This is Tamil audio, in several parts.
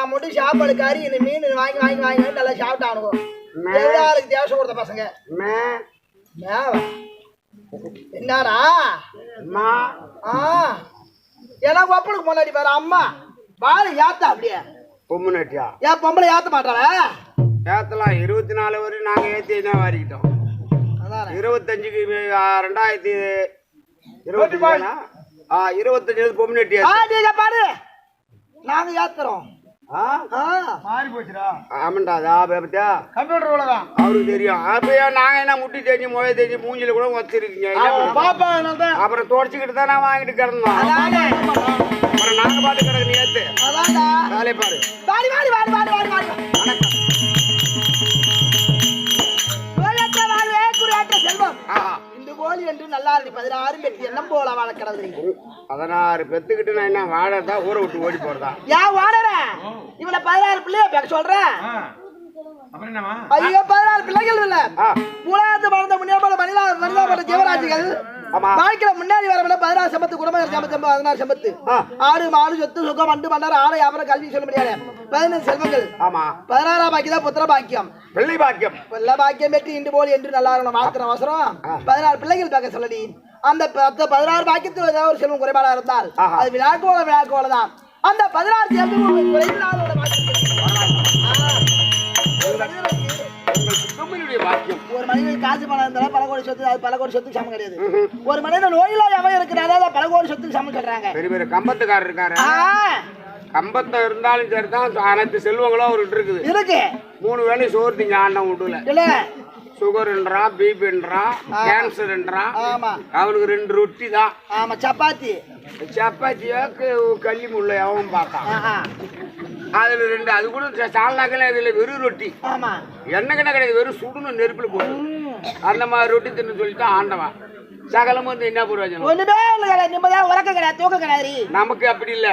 என் முடி சாப்பாடு கறி இந்த மீன் வாங்கி வாங்கி வாங்கி வாங்கி நல்லா சாப்பிட்டானுங்க. எவ்வளவு தேவசம் கொடுத்த பசங்க என்னடா? எனக்கு ஒப்பனுக்கு முன்னாடி பாரு அம்மா. பாரு ஏத்த அப்படியே. பொம்மு நட்டியா ஏன் பொம்பளை ஏத்த மாட்டாள? ஏத்தலாம். இருபத்தி நாலு வரையும் நாங்க ஏத்தி தான் வாரிக்கிட்டோம். இருபத்தஞ்சுக்கு ரெண்டாயிரத்தி இருபத்தி இருபத்தஞ்சு பொம்மு நட்டியா ஆ நீங்க பாரு. நாங்க ஏத்துறோம். மாறி போச்சுடா ஆமாண்டா அதா பத்தியா? கம்ப்யூட்டர் உலகம் அவருக்கு தெரியும். அப்ப நாங்க என்ன முட்டி தேஞ்சு முளைய தேஞ்சு மூஞ்சில கூட வச்சிருக்கீங்க? பாப்பா அப்புறம் தொடச்சிக்கிட்டு தான் நான் வாங்கிட்டு கிடந்தோம். அதானே. அப்புறம் நாங்க பாட்டு கிடக்கு நேத்து. அதான்டா. வேலையை பாரு. வாடி வாடி வாடி வாடி வாடி வாடி. வணக்கம். கோலத்த வாழ்வே குறியாற்ற செல்வம். ஆஹா. கோழி என்று நல்லா இருக்கு பதினாறு பெட்டி எண்ணம் போல வளர்க்கிறது. பதினாறு பெத்துக்கிட்டு நான் என்ன வாழறதா ஊரை விட்டு ஓடி போறதா? ஏன் வாடற இவள பதினாறு பிள்ளைய சொல்றேன் ஐயோ பதினாறு பிள்ளைகள் இல்ல. உலகத்து வளர்ந்த முன்னேற்பாடு மனிதா ஆமா. வாழ்க்கையில முன்னாடி வரவில்லை பதினாறு சம்பத்து குடும்ப சம்பத்து பதினாறு சம்பத்து. ஆ. ஆடு மாடு சொத்து சுகம் அண்டு மன்னர் வியாபாரம் கல்வி சொல்ல முடியாது. பதினஞ்சு செல்வங்கள். ஆமா. பதினாறாம் பாக்கியம் தான் புத்திர பாக்கியம். வெள்ளி பாக்கியம். எல்லா பாக்கியம் பெற்று இன்று போல் என்று நல்லா இருக்கணும். வாழ்க்கிற அவசரம். பதினாறு பிள்ளைகள் பார்க்க சொல்லடி. அந்த பத்து பதினாறு பாக்கியத்தில் ஏதாவது ஒரு செல்வம் குறைபாடா இருந்தால். அது விழாக்கோல விழாக்கோல தான் அந்த பதினாறு செல்வம் பாக்கியம் ஒரு பாக்கியம். மனிதனுக்கு காசு பணம் இருந்தாலும் பல கோடி சொத்து அது பல கோடி சொத்துக்கு சமம் கிடையாது. ஒரு மனிதன் நோயிலா எவன் இருக்கிறாரோ அதை பல கோடி சொத்துக்கு சமம் சொல்றாங்க. பெரிய பெரிய கம்பத்துக்காரர் இருக்காரு. கம்பத்தை இருந்தாலும் சரிதான் அனைத்து செல்வங்களும் அவர்கிட்ட இருக்குது. இருக்கு. மூணு வேளையும் சோறு திங்க ஆண்டம் வீட்டுல இல்ல. சுகர்ன்றான் பிபின்றான் கேன்சர்ன்றான் ஆமா. அவனுக்கு ரெண்டு ரொட்டி தான். ஆமா சப்பாத்தி. சப்பாத்தியா கள்ளி முள்ள அவன் பார்த்தான். அதுல ரெண்டு அது கூட சால்னாக்கல இதுல வெறும் ரொட்டி. ஆமா. எண்ணெய் கிட்ட கிடையாது வெறும் சுடுன்னு நெருப்புல போட்டு ம். அந்த மாதிரி ரொட்டி தின்னு சொல்லிட்டு ஆண்டவன் சகலம் வந்து என்ன பிரயோஜனம் ஒண்ணுமே நிம்மதியா உறக்க கிடையாது தூக்கம் கிடையாது. நமக்கு அப்படி இல்ல.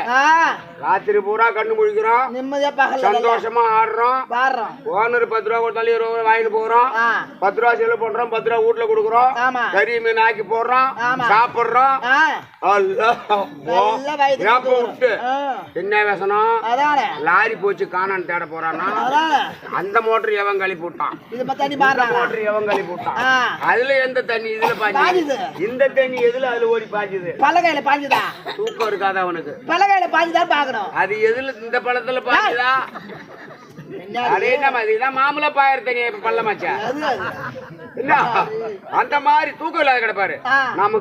ராத்திரி பூரா கண்ணு முழிக்கிறோம். நிம்மதியா பகல் சந்தோஷமா ஆடுறோம். பாடுறோம் ஓனர் பத்து ரூபா கொடுத்தாலும் இருபது ரூபா வாங்கிட்டு போறோம். பத்து ரூபா செலவு பண்றோம் பத்து ரூபா வீட்டுல கொடுக்குறோம். கறி மீன் ஆக்கி போடுறோம். சாப்பிடுறோம். விட்டு என்ன வேசனம் லாரி போச்சு காணான்னு தேட போறான்னா அந்த மோட்டர் எவன் கழி போட்டான்? இது பத்தி தண்ணி பாடுறாங்க. மோட்டர் எவன் கழி போட்டான்? ஆ. அதுல எந்த தண்ணி இதுல பாஞ்சுது. இந்த தண்ணி எதுல அதுல ஓடி பாஞ்சுது? பல்லகையில பாஞ்சுதா? தூக்கம் இருக்காது அவனுக்கு? பல்லகையில பாஞ்சுதா பாக்கணும் அது எதுல இந்த பழத்துல என்ன அதே? நம்ம இதுதான் மாமூலா பாயிர தண்ணி இப்ப பள்ளமாச்சா? அந்த மாதிரி தூக்கம் இல்லாத கிடப்பாரு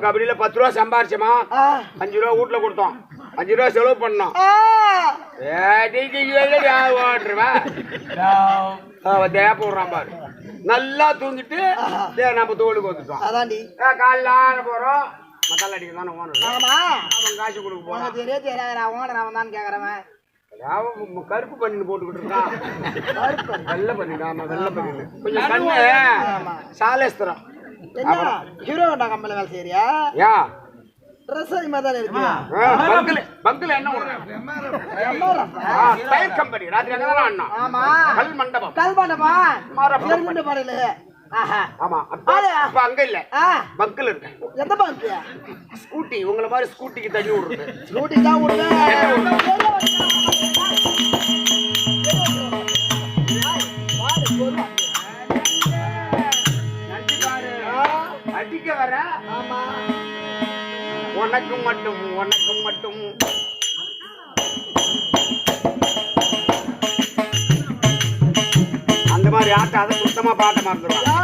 அப்படி இல்ல பத்து ரூபா சம்பாரிச்சோமா. அஞ்சு ரூபா வீட்டுல கொடுத்தோம். அஞ்சு ரூபா செலவு பண்ணோம். ஆ, போடுறான் பாரு. நல்லா தூங்கிட்டு நம்ம தோலுக்கு வந்துட்டோம். ஆட போறோம். மத்தால அடிக்க தானே ஓனர்? ஆமா. அவன் காசு கொடுக்க போறான். தெரிய தெரியாத ஓனர் அவன் தான் கேக்குறவன் கருப்பு பண்ணின்னு போட்டுக்கிட்டு இருக்கான் வெள்ளை பண்ணிட்டு ஆமா வெள்ளை பண்ணிட்டு கொஞ்சம் கண்ணு. ஆமா. சாலேஸ்தரம். ஹீரோ ஹோண்டா வேலை செய்யறியா? யா. ட்ரெஸ் அது மாதிரி தான் இருக்கு. பங்குல பங்குல என்ன விடுறேன் ஆ, டயர் கம்பெனி ராத்திரி அங்கே தானே அண்ணா? ஆமா. கல் மண்டபம். கல் ஆஹா ஆமா அப்ப அங்க இல்ல. பங்குல இருக்கு எந்த பங்கு ஸ்கூட்டி உங்களை மாதிரி ஸ்கூட்டிக்கு தண்ணி விடுறது. ரூட்டி தான் பாரு அடிக்க வர? ஆமா. உனக்கு மட்டும் உனக்கு மட்டும். அந்த மாதிரி ஆட்டம் அதை சுத்தமா பாட்ட மறந்துடுவான்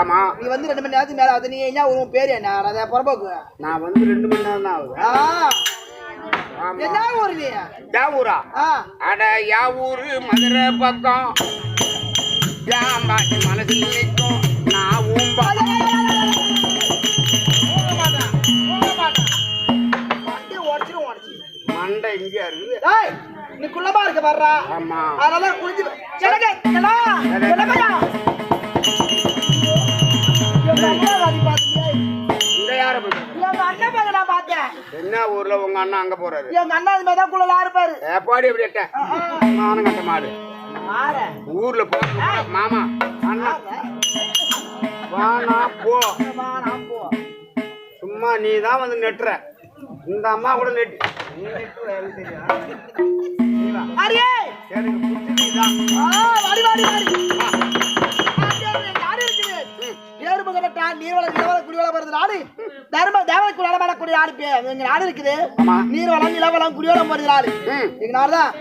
ஆமா. நீ வந்து ரெண்டு மணி நேரத்துக்கு மேல ஆகுது. நீ என்ன உன் பேர் என்ன? அதை புறம்போக்கு. நான் வந்து ரெண்டு மணி நேரம் தான் ஆகுது. என்ன ஊர் நீ? ஊரா? அட யா ஊரு மதுரை பக்கம். மனசில் நிற்கும். நான் ஊம்பா மண்டை இங்கே இருக்குது? நீ குள்ளமா இருக்க வர்றா ஆமா. அதனால குளிச்சு என்ன ஊர்ல உங்க அண்ணன் அங்க போறாரு? எங்க அண்ணா இது மாதிரி தான் குள்ளலா இருப்பாரு ஏப்பாடி எப்படி எட்ட. நானும் கட்ட மாடு. ஆற ஊர்ல போ மாமா அண்ணா. வானா போ. சும்மா நீ தான் வந்து நெட்டுற. இந்த அம்மா கூட நெட்டு நீ நெட்டுற எனக்கு தெரியும். அரியே. எனக்கு நீதான் ஆ வாடி வாடி வாடி. நாடு இருக்குது? நிலவள குடிவளம் வருது நாடு. தர்ம தேவதைக்கு வளமாடக்கூடிய நாடு எங்க நாடு இருக்குது. ஆமா. நீர்வளம் நிலவளம் குடிவளம் வருது நாடு. எங்க நாடுதான்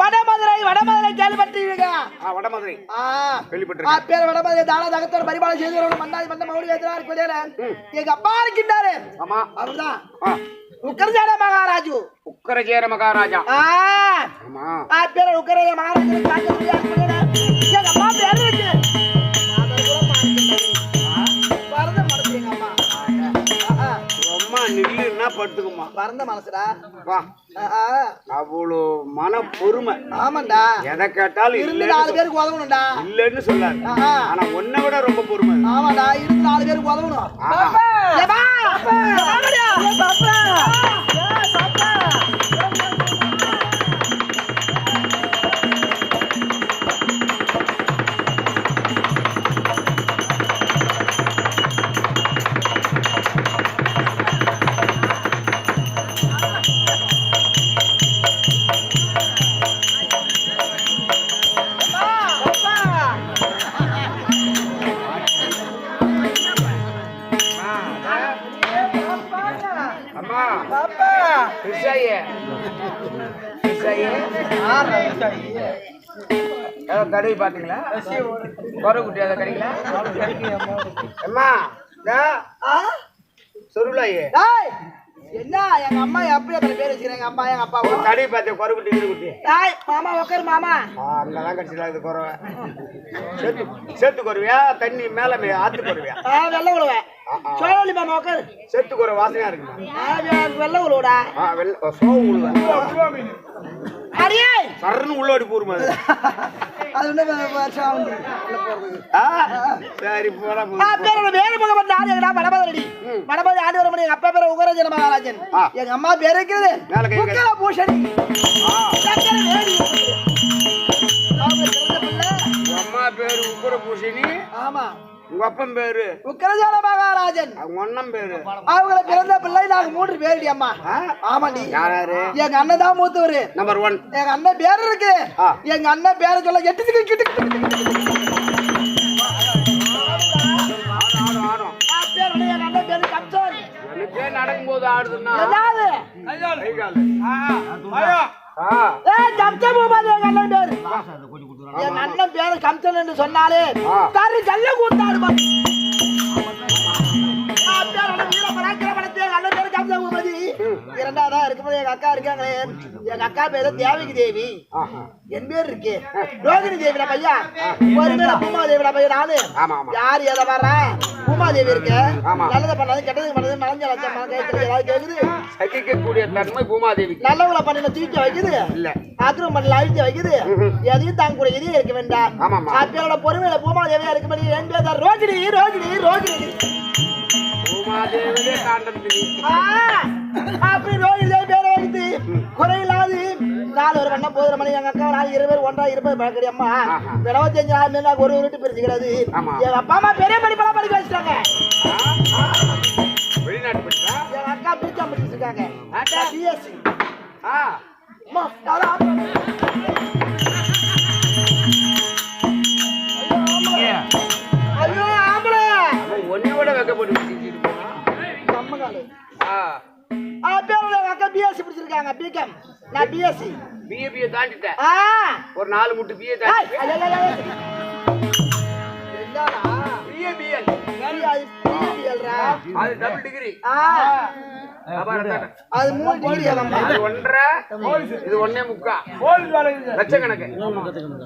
வடமதுரை வடமதுரை கேள்விப்பட்டிருக்கீங்க. வடமதுரை. பேர் வடமதுரை தான தகத்தோட பரிபாலம் செய்து வரணும் மன்னாதி மன்ன மௌலி வைத்தினார் கொடியில எங்க அப்பா இருக்கின்றாரு. ஆமா. அவர்தான். உக்கரஜாட மகாராஜு. உக்கரஜேர மகாராஜா. பரந்த மனசுடா. வா. அவ்வளோ மன பொறுமை ஆமாண்டா. எதை கேட்டாலும் இருந்து நாலு பேருக்கு உதவணும்டா. இல்லைன்னு சொல்லாது. ஆனா உன்னை விட ரொம்ப பொறுமை. ஆமாடா இருந்து நாலு பேருக்கு உதவணும். அம்மா. அப்பா! கிருஷ்ணாயே கிருஷ்ணாயே ஏதோ கடை பாத்தீங்களா? குறை குட்டி ஏதோ கிடைக்கல? அம்மா டேய்! என்ன? எங்க அம்மா எப்படி அத்தனை பேர் வச்சுக்கிறாங்க? அம்மா எங்க அப்பா ஒரு கடை பார்த்தேன் குறை குட்டி கிரு குட்டி. டேய் மாமா உட்காரு மாமா. ஆ, அங்கெல்லாம் கடிச்சிடலாம் இது குறவை சேத்து சேத்து குறவையா? தண்ணி மேல ஆத்து குறவையா? வெள்ளை உழுவேன் சோழி மாமா உட்காரு சேத்து குறை வாசனையா வெ- வெள்ளை உழுவுடா. ஆ வெள்ள சோவு உழுவேன் அடியே! சரன்னு உள்ளோடி போருமா அது? அது உள்ள சரி போடா போ. ஆ, பேரோட வேலுமுகப்பட்ட ஆடு எங்கடா வடபதடி வடபதி ஆடு வர எங்க அப்பா பேரு உகரஜன மகாராஜன். எங்க அம்மா பேரு இருக்கிறது. உக்கர பூஷணி. ஆ, சக்கர வேடி அவங்க பிறந்த பிள்ளை உங்க அம்மா பேரு உக்குர பூசணி ஆமா. உங்க அப்பன் பேரு உக்கரஜன மகாராஜன் அவங்க அண்ணன் பேரு அவங்கள பிறந்த பிள்ளை நாங்க மூன்று பேருடி அம்மா ஆ? ஆமாண்டி யார் யாரு எங்க அண்ணன் தான் மூத்தவரு நம்பர் ஒன் எங்க அண்ணன் பேர் இருக்கு ஆ. எங்க அண்ணன் பேரை சொல்ல எட்டு கிட்டு நடக்கும்போது ஆடுதுன்னா என்னது கை காலு. ஆ, ஏய் கம்சன் பூபாதி எங்க அண்ணன் பேரு எங்க அண்ணன் பேரு கம்சன் என்று சொன்னாலே ஆ. கரு கல்ல இரண்டாவதா இருக்கும்போது எங்க அக்கா இருக்காங்களே. எங்க அக்கா பேரு தேவகி தேவி. என் பேர் இருக்கு. ரோகிணி தேவிடா பையா? ஒரு பேர் பூமா தேவிடா பையன் நானு? யார் எதை வர்றா? இருக்கு. ஆமா. நல்லது பண்ணது கெட்டது பண்ணது மலஞ்ச லட்சம் ஏதாவது கேக்குது? சகிக்கக்கூடிய தன்மை பண்ணின தூக்கி வைக்குது? இல்ல. ஆக்கிரம் பண்ணல அழிச்சு வைக்குது? எதையும் தாங்க கூட இருக்க வேண்டாம். அப்பயோட பொறுமையில பூமாதேவியா இருக்க மாதிரி என் பேர் ரோகிணி ரோகிணி காண்டம் ஆ, அப்படி தேவி பேரை வைத்து குறையில்லாது. நாலு ஒரு வண்ணம் போதுற மணி எங்க அக்கா நாலு இருபது ஒன்றா இருபது பழக்கடி அம்மா. இருபத்தஞ்சு நாள் மேல ஒரு வீட்டு பிரிச்சுக்கிறது. எங்க அப்பா அம்மா பெரிய படிப்பெல்லாம் படிக்க வச்சுட்டாங்க. வெளிநாட்டு அக்கா பிரிச்சா படிச்சிருக்காங்க. பிஎஸ்சி ஆ. அம்மா ஐயோ ஆம்பளை. அவன் ஒன்னையோட வைக்கப்பட்டு ஆ ஆ. படிச்சிருக்காங்க பிகாம் நான் பிஎஸ்சி பிஏ பிஏ தாண்டிட்டேன். ஒரு நாலு முட்டு பிஏ தாண்டி. பிஏ பிஎல் அது டபுள் டிகிரி அது மூணு டிகிரி அம்மா அது ஒன்றரை இது ஒன்னே முக்கா. போலீஸ் வேலை இது. லட்சக்கணக்கு.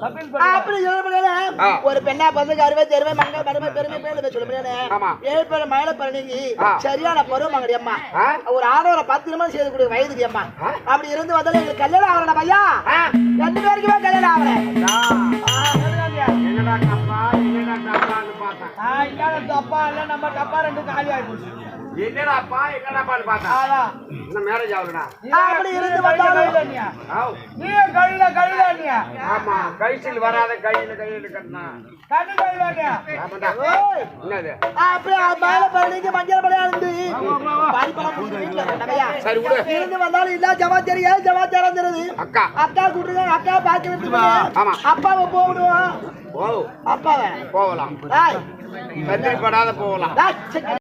தப்பில் ஆ, அப்படி சொல்ல முடியாது. ஆ. ஒரு பெண்ணா பார்த்து அறுவை தெருவை மங்க பெருமை பெருமை பேரு சொல்ல முடியாது. ஆமா. ஏழு பேர் மயில பழனிக்கு ஆ. சரியான பருவம் மங்கடி அம்மா? ஒரு ஆடவரை பத்து நிமிடம் செய்து கொடுக்க வயதுக்கு அம்மா. அப்படி இருந்து வந்தாலும் எங்களுக்கு கல்யாணம் ஆகணும் பையா. ரெண்டு பேருக்குமே கல்யாணம் என்னடா கப்பா என்னடா பார்த்தேன். தப்பா இல்ல நம்ம தப்பா ரெண்டு காலி ஆகி போச்சு. என்னடாப்பா? என்னடாப்பான்னு பார்த்தேன் அதான் இன்னும் மேரேஜ் ஆகுதுடா? அப்படி இருந்து வந்தாலும் நீ ஆவ். கையில கையில நீ ஆமா கைசில் வராத கையில கையில கட்டினா கண்ணு கையில நீ ஆமாடா ஓய். என்னது? அப்படி மயில பழனிக்கு மஞ்சள் பழையா இருந்து கொண்டவையா சரி விடு. இருந்து வந்தாலும் இல்ல ஏன் ஜவாச்சாரம் தெரியுது அக்கா. அக்கா கூட்டுங்க அக்கா பாக்க விட்டு ஆமா. அப்பாவை போகணும். ஓ அப்பாவை. போகலாம் டேய், கத்திரி படாத போகலாம்